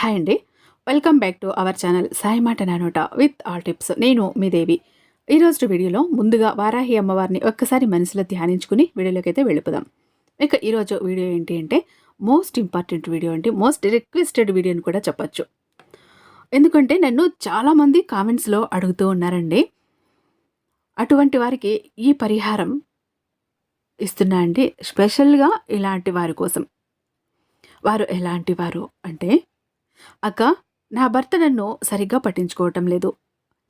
Hi అండి. Welcome back to our channel Sai మాట నానోట విత్ ఆల్ టిప్స్. నేను మీ దేవి. ఈరోజు వీడియోలో ముందుగా వారాహి అమ్మవారిని ఒక్కసారి మనసులో ధ్యానించుకుని వీడియోలోకి అయితే వెళ్ళిపోదాం. ఇక ఈరోజు వీడియో ఏంటి అంటే మోస్ట్ ఇంపార్టెంట్ వీడియో అంటే మోస్ట్ రిక్వెస్టెడ్ వీడియో అని కూడా చెప్పచ్చు. ఎందుకంటే నన్ను చాలామంది కామెంట్స్లో అడుగుతూ ఉన్నారండి. అటువంటి వారికి ఈ పరిహారం ఇస్తున్నా అండి స్పెషల్గా ఇలాంటి వారి కోసం. వారు ఎలాంటి వారు అంటే అక్క నా భర్త నన్ను సరిగ్గా పట్టించుకోవటం లేదు.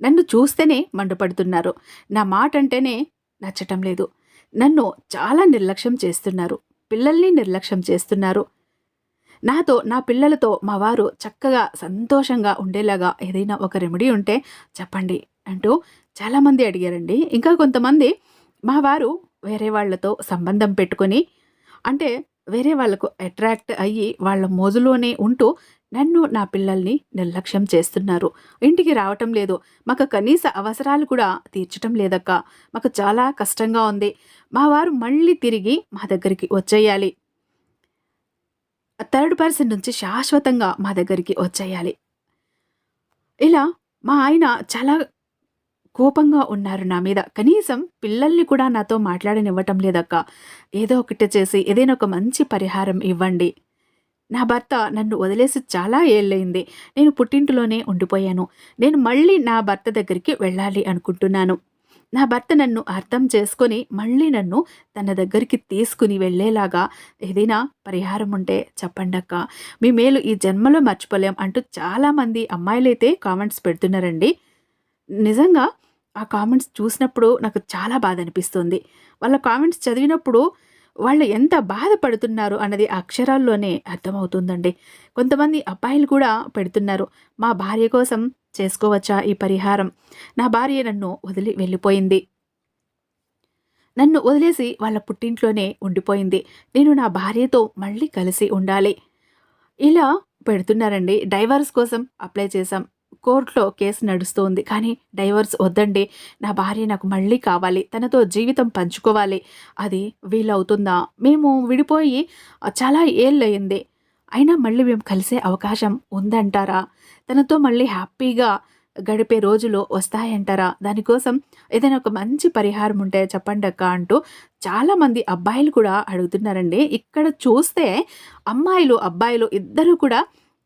నన్ను చూస్తేనే మండుపడుతున్నారు. నా మాట అంటేనే నచ్చటం లేదు. నన్ను చాలా నిర్లక్ష్యం చేస్తున్నారు. పిల్లల్ని నిర్లక్ష్యం చేస్తున్నారు. నాతో నా పిల్లలతో మా వారు చక్కగా సంతోషంగా ఉండేలాగా ఏదైనా ఒక రెమెడీ ఉంటే చెప్పండి అంటూ చాలామంది అడిగారండి. ఇంకా కొంతమంది మా వారు వేరే వాళ్ళతో సంబంధం పెట్టుకొని అంటే వేరే వాళ్ళకు అట్రాక్ట్ అయ్యి వాళ్ళ మోజులోనే ఉంటూ నన్ను నా పిల్లల్ని నిర్లక్ష్యం చేస్తున్నారు. ఇంటికి రావటం లేదు. మాకు కనీస అవసరాలు కూడా తీర్చటం లేదక్క. మాకు చాలా కష్టంగా ఉంది. మా వారు మళ్ళీ తిరిగి మా దగ్గరికి వచ్చేయాలి. థర్డ్ పర్సన్ నుంచి శాశ్వతంగా మా దగ్గరికి వచ్చేయాలి. ఇలా మా ఆయన చాలా కోపంగా ఉన్నారు నా మీద. కనీసం పిల్లల్ని కూడా నాతో మాట్లాడనివ్వటం లేదక్క. ఏదో ఒకటి చేసి ఏదైనా ఒక మంచి పరిహారం ఇవ్వండి. నా భర్త నన్ను వదిలేసి చాలా ఏళ్ళైంది నేను పుట్టింటిలోనే ఉండిపోయాను. నేను మళ్ళీ నా భర్త దగ్గరికి వెళ్ళాలి అనుకుంటున్నాను. నా భర్త నన్ను అర్థం చేసుకొని మళ్ళీ నన్ను తన దగ్గరికి తీసుకుని వెళ్ళేలాగా ఏదైనా పరిహారం ఉంటే చెప్పండక్క మీ మేలు ఈ జన్మలో మర్చిపోలేం అంటూ చాలామంది అమ్మాయిలైతే కామెంట్స్ పెడుతున్నారండి. నిజంగా ఆ కామెంట్స్ చూసినప్పుడు నాకు చాలా బాధ అనిపిస్తుంది. వాళ్ళ కామెంట్స్ చదివినప్పుడు వాళ్ళు ఎంత బాధపడుతున్నారు అన్నది అక్షరాల్లోనే అర్థమవుతుందండి. కొంతమంది అబ్బాయిలు కూడా పెడుతున్నారు మా భార్య కోసం చేసుకోవచ్చా ఈ పరిహారం? నా భార్య నన్ను వదిలి వెళ్ళిపోయింది. నన్ను వదిలేసి వాళ్ళ పుట్టింట్లోనే ఉండిపోయింది. నేను నా భార్యతో మళ్ళీ కలిసి ఉండాలి. ఇలా పెడుతున్నారండి. డైవర్స్ కోసం అప్లై చేశాం. కోర్టులో కేసు నడుస్తోంది. కానీ డైవర్స్ వద్దండి. నా భార్య నాకు మళ్ళీ కావాలి. తనతో జీవితం పంచుకోవాలి. అది వీలవుతుందా? మేము విడిపోయి చాలా ఏళ్ళయింది. అయినా మళ్ళీ మేము కలిసే అవకాశం ఉందంటారా? తనతో మళ్ళీ హ్యాపీగా గడిపే రోజులు వస్తాయంటారా? దానికోసం ఏదైనా ఒక మంచి పరిహారం ఉంటే చెప్పండి అక్క అంటూ చాలామంది అబ్బాయిలు కూడా అడుగుతున్నారండి. ఇక్కడ చూస్తే అమ్మాయిలు అబ్బాయిలు ఇద్దరు కూడా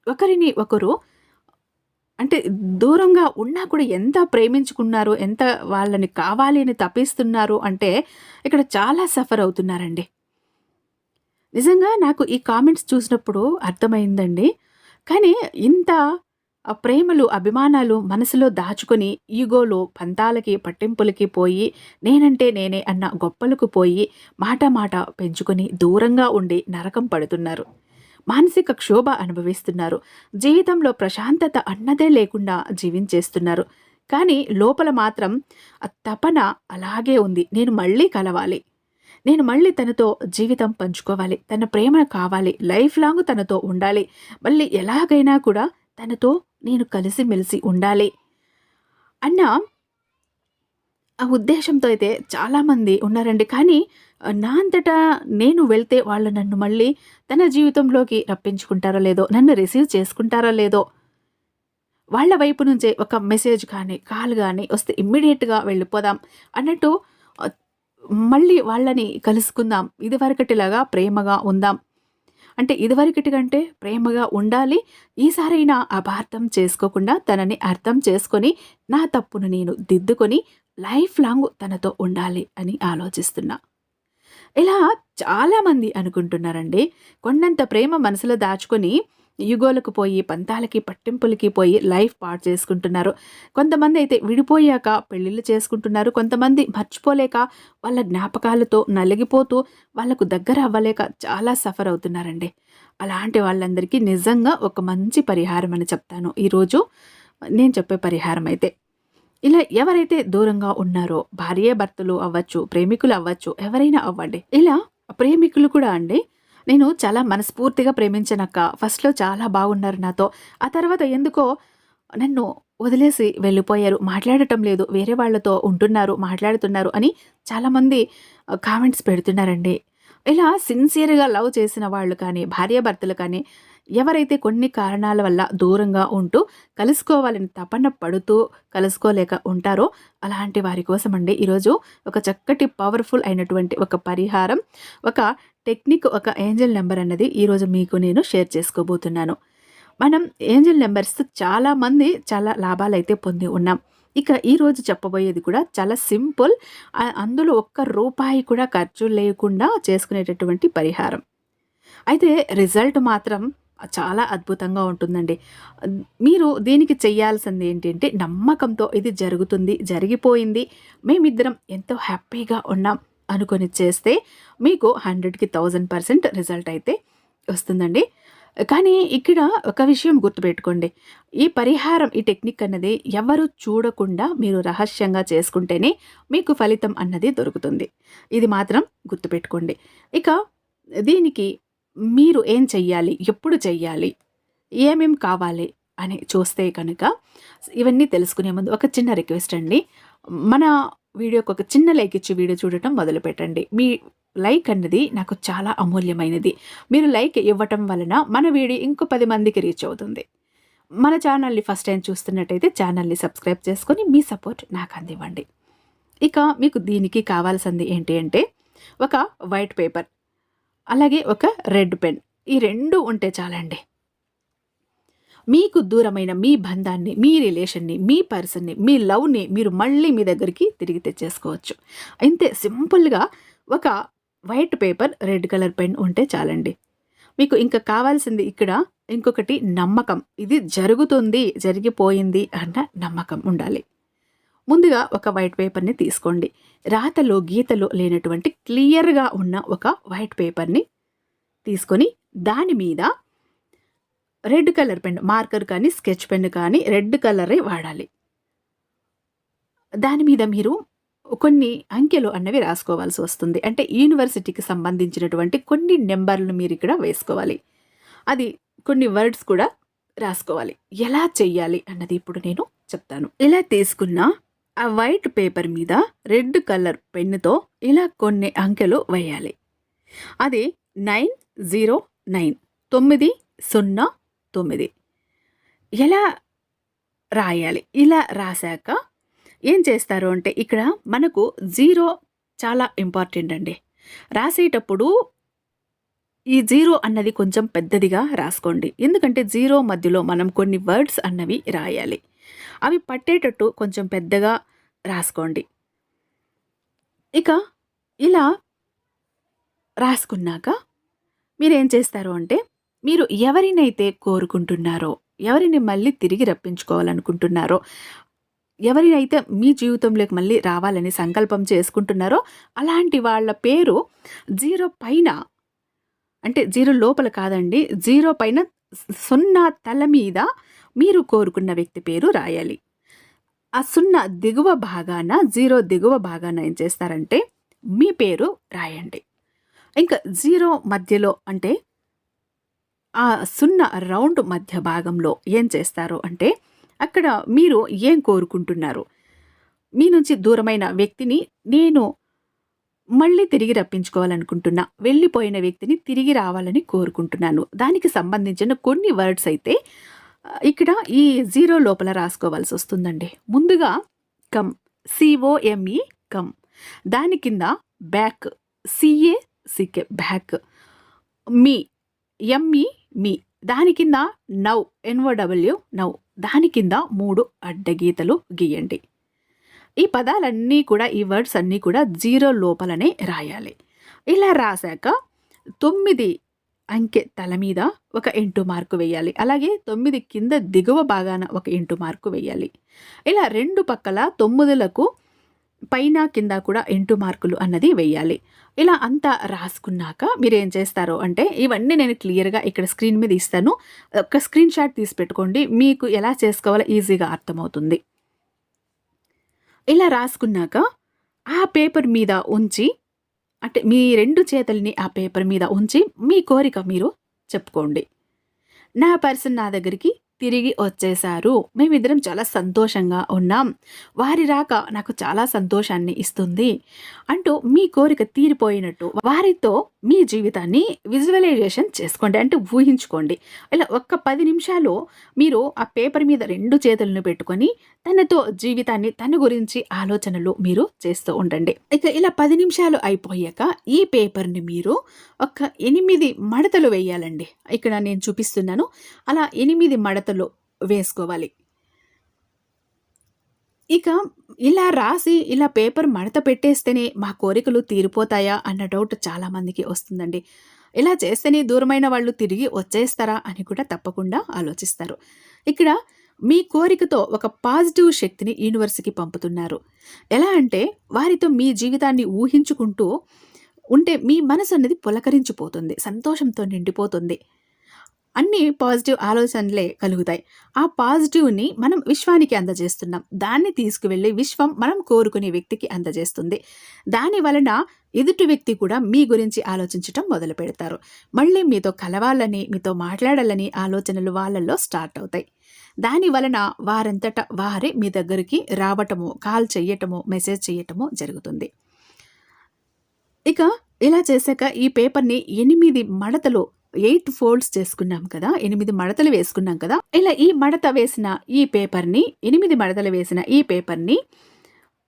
ఒకరిని ఒకరు అంటే దూరంగా ఉన్నా కూడా ఎంత ప్రేమించుకున్నారు ఎంత వాళ్ళని కావాలి అని తప్పిస్తున్నారు అంటే ఇక్కడ చాలా సఫర్ అవుతున్నారండి. నిజంగా నాకు ఈ కామెంట్స్ చూసినప్పుడు అర్థమైందండి. కానీ ఇంత ప్రేమలు అభిమానాలు మనసులో దాచుకొని ఈగోలో పంతాలకి పట్టింపులకి పోయి నేనంటే నేనే అన్న గొప్పలకు పోయి మాట మాట పెంచుకొని దూరంగా ఉండి నరకం పడుతున్నారు. మానసిక క్షోభ అనుభవిస్తున్నారు. జీవితంలో ప్రశాంతత అన్నదే లేకుండా జీవించేస్తున్నారు. కానీ లోపల మాత్రం తపన అలాగే ఉంది. నేను మళ్ళీ కలవాలి. నేను మళ్ళీ తనతో జీవితం పంచుకోవాలి. తన ప్రేమ కావాలి. లైఫ్ లాంగ్ తనతో ఉండాలి. మళ్ళీ ఎలాగైనా కూడా తనతో నేను కలిసిమెలిసి ఉండాలి. అన్న ఆ ఉద్దేశంతో అయితే చాలామంది ఉన్నారండి. కానీ నా అంతటా నేను వెళ్తే వాళ్ళు నన్ను మళ్ళీ తన జీవితంలోకి రప్పించుకుంటారో లేదో నన్ను రిసీవ్ చేసుకుంటారో లేదో వాళ్ళ వైపు నుంచే ఒక మెసేజ్ కానీ కాల్ కానీ వస్తే ఇమ్మీడియట్గా వెళ్ళిపోదాం అన్నట్టు మళ్ళీ వాళ్ళని కలుసుకుందాం. ఇదివరకటిలాగా ప్రేమగా ఉందాం. అంటే ఇదివరకటి కంటే ప్రేమగా ఉండాలి. ఈసారైనా అపార్థం చేసుకోకుండా తనని అర్థం చేసుకొని నా తప్పును నేను దిద్దుకొని లైఫ్ లాంగ్ తనతో ఉండాలి అని ఆలోచిస్తున్నా. ఇలా చాలామంది అనుకుంటున్నారండి. కొండంత ప్రేమ మనసులో దాచుకొని యుగోలకు పోయి పంతాలకి పట్టింపులకి పోయి లైఫ్ పాడు చేసుకుంటున్నారు. కొంతమంది అయితే విడిపోయాక పెళ్ళిళ్ళు చేసుకుంటున్నారు. కొంతమంది మర్చిపోలేక వాళ్ళ జ్ఞాపకాలతో నలిగిపోతూ వాళ్ళకు దగ్గర అవ్వలేక చాలా సఫర్ అవుతున్నారండి. అలాంటి వాళ్ళందరికీ నిజంగా ఒక మంచి పరిహారం అని చెప్తాను. ఈరోజు నేను చెప్పే పరిహారం అయితే ఇలా ఎవరైతే దూరంగా ఉన్నారో భార్య భర్తలు అవ్వచ్చు ప్రేమికులు అవ్వచ్చు ఎవరైనా అవ్వండి. ఇలా ప్రేమికులు కూడా అండి నేను చాలా మనస్ఫూర్తిగా ప్రేమించనక్క ఫస్ట్లో చాలా బాగున్నారు నాతో. ఆ తర్వాత ఎందుకో నన్ను వదిలేసి వెళ్ళిపోయారు మాట్లాడటం లేదు వేరే వాళ్ళతో ఉంటున్నారు మాట్లాడుతున్నారు అని చాలామంది కామెంట్స్ పెడుతున్నారండి. ఇలా సిన్సియర్‌గా లవ్ చేసిన వాళ్ళు కానీ, భార్యాభర్తలు కానీ, ఎవరైతే కొన్ని కారణాల వల్ల దూరంగా ఉంటూ కలుసుకోవాలని తపన పడుతూ కలుసుకోలేక ఉంటారో, అలాంటి వారి కోసం అండి ఈరోజు ఒక చక్కటి పవర్‌ఫుల్ అయినటువంటి ఒక పరిహారం, ఒక టెక్నిక్, ఒక ఏంజెల్ నెంబర్ అన్నది ఈరోజు మీకు నేను షేర్ చేసుకోబోతున్నాను. మనం ఏంజెల్ నెంబర్స్ చాలామంది చాలా లాభాలైతే పొంది ఉన్నాం. ఇక ఈరోజు చెప్పబోయేది కూడా చాలా సింపుల్. అందులో ఒక్క రూపాయి కూడా ఖర్చు లేకుండా చేసుకునేటటువంటి పరిహారం. అయితే రిజల్ట్ మాత్రం చాలా అద్భుతంగా ఉంటుందండి. మీరు దీనికి చేయాల్సింది ఏంటంటే నమ్మకంతో ఇది జరుగుతుంది, జరిగిపోయింది, మేమిద్దరం ఎంతో హ్యాపీగా ఉన్నాం అనుకొని చేస్తే మీకు 100కి 1000% రిజల్ట్ అయితే వస్తుందండి. కానీ ఇక్కడ ఒక విషయం గుర్తుపెట్టుకోండి. ఈ పరిహారం, ఈ టెక్నిక్ అన్నది ఎవరు చూడకుండా మీరు రహస్యంగా చేసుకుంటేనే మీకు ఫలితం అన్నది దొరుకుతుంది. ఇది మాత్రం గుర్తుపెట్టుకోండి. ఇక దీనికి మీరు ఏం చెయ్యాలి? ఎప్పుడు చెయ్యాలి? ఏమేం కావాలి? అని చూస్తే కనుక ఇవన్నీ తెలుసుకునే ముందు ఒక చిన్న రిక్వెస్ట్ అండి. మన వీడియోకి ఒక చిన్న లైక్ ఇచ్చి వీడియో చూడటం మొదలుపెట్టండి. మీ లైక్ అన్నది నాకు చాలా అమూల్యమైనది. మీరు లైక్ ఇవ్వటం వలన మన వీడియో ఇంకో పది మందికి రీచ్ అవుతుంది. మన ఛానల్‌ని ఫస్ట్ టైం చూస్తున్నట్టయితే ఛానల్‌ని సబ్స్క్రైబ్ చేసుకొని మీ సపోర్ట్ నాకు అందివ్వండి. ఇక మీకు దీనికి కావాల్సింది ఏంటి అంటే ఒక వైట్ పేపర్, అలాగే ఒక రెడ్ పెన్. ఈ రెండు ఉంటే చాలండి. మీకు దూరమైన మీ బంధాన్ని, మీ రిలేషన్‌ని, మీ పర్సన్‌ని, మీ లవ్‌ని మీరు మళ్ళీ మీ దగ్గరికి తిరిగి తెచ్చేసుకోవచ్చు. అంతే సింపుల్‌గా ఒక white paper, red colour pen ఉంటే చాలండి. మీకు ఇంకా కావాల్సింది ఇక్కడ ఇంకొకటి నమ్మకం. ఇది జరుగుతుంది, జరిగిపోయింది అన్న నమ్మకం ఉండాలి. ముందుగా ఒక వైట్ పేపర్‌ని తీసుకోండి. రాతలో గీతలో లేనటువంటి క్లియర్‌గా ఉన్న ఒక వైట్ పేపర్‌ని తీసుకొని దాని మీద రెడ్ కలర్ పెన్ మార్కర్ కానీ, స్కెచ్ పెన్ కానీ రెడ్ కలరే వాడాలి. దాని మీద మీరు కొన్ని అంకెలు అన్నవి రాసుకోవాల్సి వస్తుంది. అంటే యూనివర్సిటీకి సంబంధించినటువంటి కొన్ని నెంబర్లు మీరు ఇక్కడ వేసుకోవాలి. అది కొన్ని వర్డ్స్ కూడా రాసుకోవాలి. ఎలా చెయ్యాలి అన్నది ఇప్పుడు నేను చెప్తాను. ఇలా తీసుకున్న ఆ వైట్ పేపర్ మీద రెడ్ కలర్ పెన్నుతో ఇలా కొన్ని అంకెలు వేయాలి. అది 909 909 ఎలా రాయాలి? ఇలా రాసాక ఏం చేస్తారు అంటే ఇక్కడ మనకు జీరో చాలా ఇంపార్టెంట్ అండి. రాసేటప్పుడు ఈ జీరో అన్నది కొంచెం పెద్దదిగా రాసుకోండి. ఎందుకంటే జీరో మధ్యలో మనం కొన్ని వర్డ్స్ అన్నవి రాయాలి. అవి పట్టేటట్టు కొంచెం పెద్దగా రాసుకోండి. ఇక ఇలా రాసుకున్నాక మీరేం చేస్తారు అంటే మీరు ఎవరినైతే కోరుకుంటున్నారో, ఎవరిని మళ్ళీ తిరిగి రప్పించుకోవాలనుకుంటున్నారో, ఎవరినైతే మీ జీవితంలోకి మళ్ళీ రావాలని సంకల్పం చేసుకుంటున్నారో అలాంటి వాళ్ళ పేరు జీరో పైన అంటే జీరో లోపల కాదండి. జీరో పైన సున్నా తల మీద మీరు కోరుకున్న వ్యక్తి పేరు రాయాలి. ఆ సున్నా దిగువ భాగాన జీరో దిగువ భాగాన ఏం చేస్తారంటే మీ పేరు రాయండి. ఇంకా జీరో మధ్యలో అంటే ఆ సున్నా రౌండ్ మధ్య భాగంలో ఏం చేస్తారు అంటే అక్కడ మీరు ఏం కోరుకుంటున్నారు? మీ నుంచి దూరమైన వ్యక్తిని నేను మళ్ళీ తిరిగి రప్పించుకోవాలనుకుంటున్నా. వెళ్ళిపోయిన వ్యక్తిని తిరిగి రావాలని కోరుకుంటున్నాను. దానికి సంబంధించిన కొన్ని వర్డ్స్ అయితే ఇక్కడ ఈ జీరో లోపల రాసుకోవాల్సి వస్తుందండి ముందుగా come C O M E come. దాని కింద back C A C K back. Me M E me. దాని కింద నౌ ఎన్ఓడబ్ల్యూ నౌ. దాని కింద మూడు అడ్డగీతలు గీయండి. ఈ పదాలన్నీ కూడా ఈ వర్డ్స్ అన్నీ కూడా జీరో లోపలనే రాయాలి. ఇలా రాసాక తొమ్మిది అంకె తల మీద ఒక ఇంటు మార్కు వేయాలి. అలాగే తొమ్మిది కింద దిగువ భాగాన ఒక ఇంటు మార్కు వేయాలి. ఇలా రెండు పక్కల తొమ్మిదిలకు పైన, కింద కూడా ఇంటూ మార్కులు అన్నది వేయాలి. ఇలా అంతా రాసుకున్నాక మీరేం చేస్తారు అంటే ఇవన్నీ నేను క్లియర్‌గా ఇక్కడ స్క్రీన్ మీద ఇస్తాను. ఒక స్క్రీన్ షాట్ తీసి పెట్టుకోండి. మీకు ఎలా చేసుకోవాలో ఈజీగా అర్థమవుతుంది. ఇలా రాసుకున్నాక ఆ పేపర్ మీద ఉంచి అంటే మీ రెండు చేతుల్ని ఆ పేపర్ మీద ఉంచి మీ కోరిక మీరు చెప్పుకోండి. నా పర్సన్ నా దగ్గరికి తిరిగి వచ్చేశారు. మేమిద్దరం చాలా సంతోషంగా ఉన్నాం. వారి రాక నాకు చాలా సంతోషాన్ని ఇస్తుంది. అంటూ మీ కోరిక తీరిపోయినట్టు వారితో మీ జీవితాన్ని విజువలైజేషన్ చేసుకోండి. అంటే ఊహించుకోండి. ఇలా ఒక్క పది నిమిషాలు మీరు ఆ పేపర్ మీద రెండు చేతులను పెట్టుకొని తనతో జీవితాన్ని తన గురించి ఆలోచనలు మీరు చేస్తూ ఉండండి. ఇక ఇలా పది నిమిషాలు అయిపోయాక ఈ పేపర్ని మీరు ఒక ఎనిమిది మడతలు వేయాలండి. ఇక్కడ నేను చూపిస్తున్నాను. అలా ఎనిమిది మడత జాగ్రత్తలు వేసుకోవాలి. ఇక ఇలా రాసి ఇలా పేపర్ మడత పెట్టేస్తేనే మా కోరికలు తీరిపోతాయా అన్న డౌట్ చాలామందికి వస్తుందండి. ఇలా చేస్తేనే దూరమైన వాళ్ళు తిరిగి వచ్చేస్తారా అని కూడా తప్పకుండా ఆలోచిస్తారు. ఇక్కడ మీ కోరికతో ఒక పాజిటివ్ శక్తిని యూనివర్స్కి పంపుతున్నారు. ఎలా అంటే వారితో మీ జీవితాన్ని ఊహించుకుంటూ ఉంటే మీ మనసు అనేది పులకరించిపోతుంది సంతోషంతో నిండిపోతుంది. అన్ని పాజిటివ్ ఆలోచనలే కలుగుతాయి. ఆ పాజిటివ్ని మనం విశ్వానికి అందజేస్తున్నాం. దాన్ని తీసుకువెళ్ళి విశ్వం మనం కోరుకునే వ్యక్తికి అందజేస్తుంది. దాని వలన ఎదుటి వ్యక్తి కూడా మీ గురించి ఆలోచించటం మొదలు పెడతారు. మళ్ళీ మీతో కలవాలని మీతో మాట్లాడాలని ఆలోచనలు వాళ్ళల్లో స్టార్ట్ అవుతాయి. దాని వలన వారంతట వారే మీ దగ్గరికి రావటము కాల్ చెయ్యటము మెసేజ్ చేయటము జరుగుతుంది. ఇక ఇలా చేశాక ఈ పేపర్ని ఎనిమిది మడతలు ఎయిట్ ఫోల్డ్స్ చేసుకున్నాం కదా ఎనిమిది మడతలు వేసుకున్నాం కదా ఇలా ఈ మడత వేసిన ఈ పేపర్ని ఎనిమిది మడతలు వేసిన ఈ పేపర్ని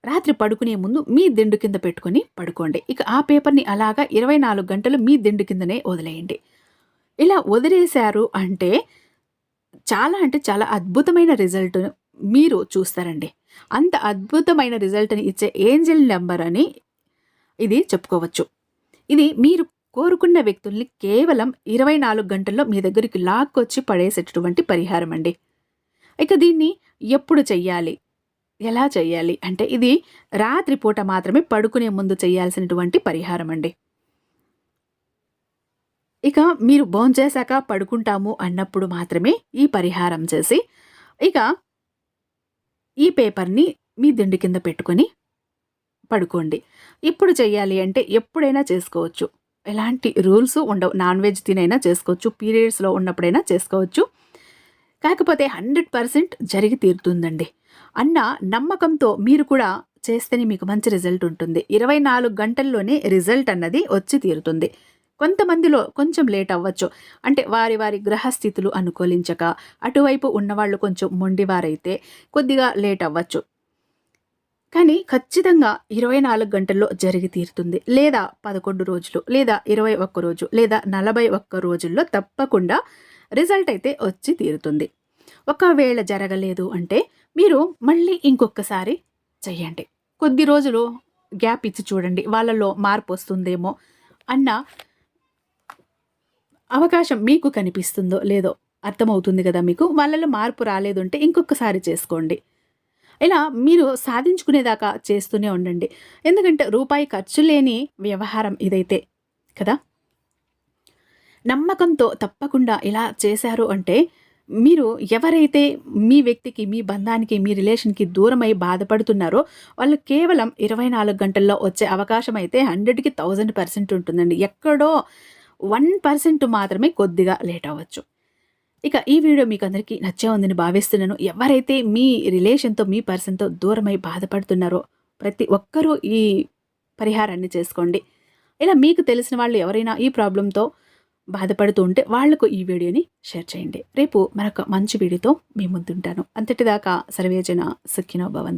రాత్రి పడుకునే ముందు మీ దిండు కింద పెట్టుకొని పడుకోండి. ఇక ఆ పేపర్ని అలాగా ఇరవై నాలుగు గంటలు మీ దిండు కిందనే వదిలేయండి. ఇలా వదిలేశారు అంటే చాలా అంటే చాలా అద్భుతమైన రిజల్ట్ మీరు చూస్తారండి. అంత అద్భుతమైన రిజల్ట్ని ఇచ్చే ఏంజల్ నెంబర్ అని ఇది చెప్పుకోవచ్చు. ఇది మీరు కోరుకున్న వ్యక్తుల్ని కేవలం ఇరవై నాలుగు గంటల్లో మీ దగ్గరికి లాక్కొచ్చి పడేసేటటువంటి పరిహారం అండి. ఇక దీన్ని ఎప్పుడు చెయ్యాలి? ఎలా చెయ్యాలి? అంటే ఇది రాత్రిపూట మాత్రమే పడుకునే ముందు చేయాల్సినటువంటి పరిహారం అండి. ఇక మీరు భోంచేశాక పడుకుంటాము అన్నప్పుడు మాత్రమే ఈ పరిహారం చేసి ఇక ఈ పేపర్ని మీ దిండు కింద పెట్టుకొని పడుకోండి. ఇప్పుడు చేయాలి అంటే ఎప్పుడైనా చేసుకోవచ్చు. ఎలాంటి రూల్స్ ఉండవు. నాన్ వెజ్ తినైనా చేసుకోవచ్చు. పీరియడ్స్లో ఉన్నప్పుడైనా చేసుకోవచ్చు. కాకపోతే హండ్రెడ్ పర్సెంట్ జరిగి తీరుతుందండి. అన్న నమ్మకంతో మీరు కూడా చేస్తేనే మీకు మంచి రిజల్ట్ ఉంటుంది. ఇరవై నాలుగు గంటల్లోనే రిజల్ట్ అన్నది వచ్చి తీరుతుంది. కొంతమందిలో కొంచెం లేట్ అవ్వచ్చు. అంటే వారి వారి గ్రహస్థితులు అనుకూలించక అటువైపు ఉన్నవాళ్ళు కొంచెం మొండివారైతే కొద్దిగా లేట్ అవ్వచ్చు. కానీ ఖచ్చితంగా ఇరవై నాలుగు గంటల్లో జరిగి తీరుతుంది. లేదా పదకొండు రోజులు లేదా ఇరవై ఒక్క రోజు లేదా నలభై ఒక్క రోజుల్లో తప్పకుండా రిజల్ట్ అయితే వచ్చి తీరుతుంది. ఒకవేళ జరగలేదు అంటే మీరు మళ్ళీ ఇంకొకసారి చెయ్యండి. కొద్ది రోజులు గ్యాప్ ఇచ్చి చూడండి వాళ్ళలో మార్పు వస్తుందేమో అన్న అవకాశం మీకు కనిపిస్తుందో లేదో అర్థమవుతుంది కదా మీకు? వాళ్ళలో మార్పు రాలేదు అంటే ఇంకొకసారి చేసుకోండి. ఇలా మీరు సాధించుకునేదాకా చేస్తూనే ఉండండి. ఎందుకంటే రూపాయి ఖర్చు లేని వ్యవహారం ఇదైతే కదా? నమ్మకంతో తప్పకుండా ఇలా చేశారు అంటే మీరు ఎవరైతే మీ వ్యక్తికి మీ బంధానికి మీ రిలేషన్కి దూరమై బాధపడుతున్నారో వాళ్ళు కేవలం ఇరవై నాలుగు గంటల్లో వచ్చే అవకాశం అయితే హండ్రెడ్కి థౌజండ్ పర్సెంట్ ఉంటుందండి. ఎక్కడో వన్ పర్సెంట్ మాత్రమే కొద్దిగా లేట్ అవ్వచ్చు. ఇక ఈ వీడియో మీకు అందరికీ నచ్చే ఉందని భావిస్తున్నాను. ఎవరైతే మీ రిలేషన్తో మీ పర్సన్తో దూరమై బాధపడుతున్నారో ప్రతి ఒక్కరూ ఈ పరిహారాన్ని చేసుకోండి. ఇలా మీకు తెలిసిన వాళ్ళు ఎవరైనా ఈ ప్రాబ్లంతో బాధపడుతూ ఉంటే వాళ్ళకు ఈ వీడియోని షేర్ చేయండి. రేపు మరొక మంచి వీడియోతో మీ ముందుంటాను. అంతటిదాకా సర్వేజన సుఖినో భవంతు.